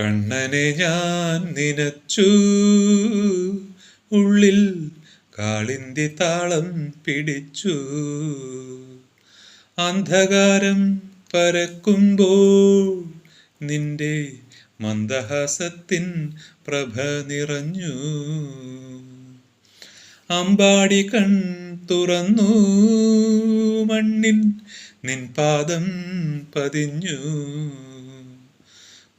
കണ്ണനെ ഞാൻ നിനച്ചു. ഉള്ളിൽ കാളിന്തി താളം പിടിച്ചു. അന്ധകാരം പരക്കുമ്പോൾ നിന്റെ മന്ദഹാസത്തിൻ പ്രഭ നിറഞ്ഞു. അമ്പാടി കൺ തുറന്നു. മണ്ണിൻ നിൻ പാദം പതിഞ്ഞു.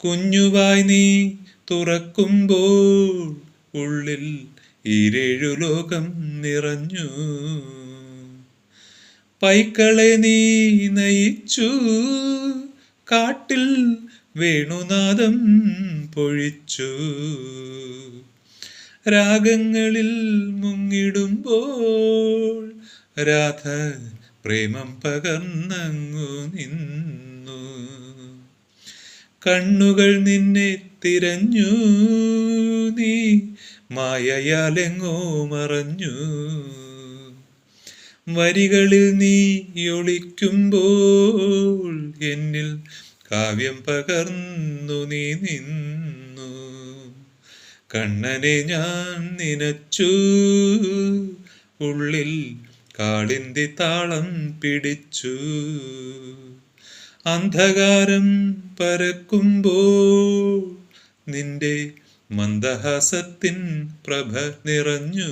കുഞ്ഞുവായി നീ തുറക്കുമ്പോൾ ഉള്ളിൽ ഇരേഴു ലോകം നിറഞ്ഞു. പൈക്കളെ നീ നയിച്ചു കാട്ടിൽ വേണുനാദം പൊഴിച്ചു. രാഗങ്ങളിൽ മുങ്ങിടുമ്പോൾ രാധ പ്രേമം പകർന്നങ്ങു നിന്നു. കണ്ണുകൾ നിന്നെ തിരഞ്ഞു. നീ മായയാലെങ്ങോ മറഞ്ഞു. വരികളിൽ നീ ഒളിക്കുമ്പോൾ എന്നിൽ കാവ്യം പകർന്നു നീ നിന്നു. കണ്ണനെ ഞാൻ നിനച്ചു. ഉള്ളിൽ കാളിന്തി താളം പിടിച്ചു. അന്ധകാരം പരക്കുമ്പോൾ നിന്റെ മന്ദഹാസത്തിൻ പ്രഭ നിറഞ്ഞു.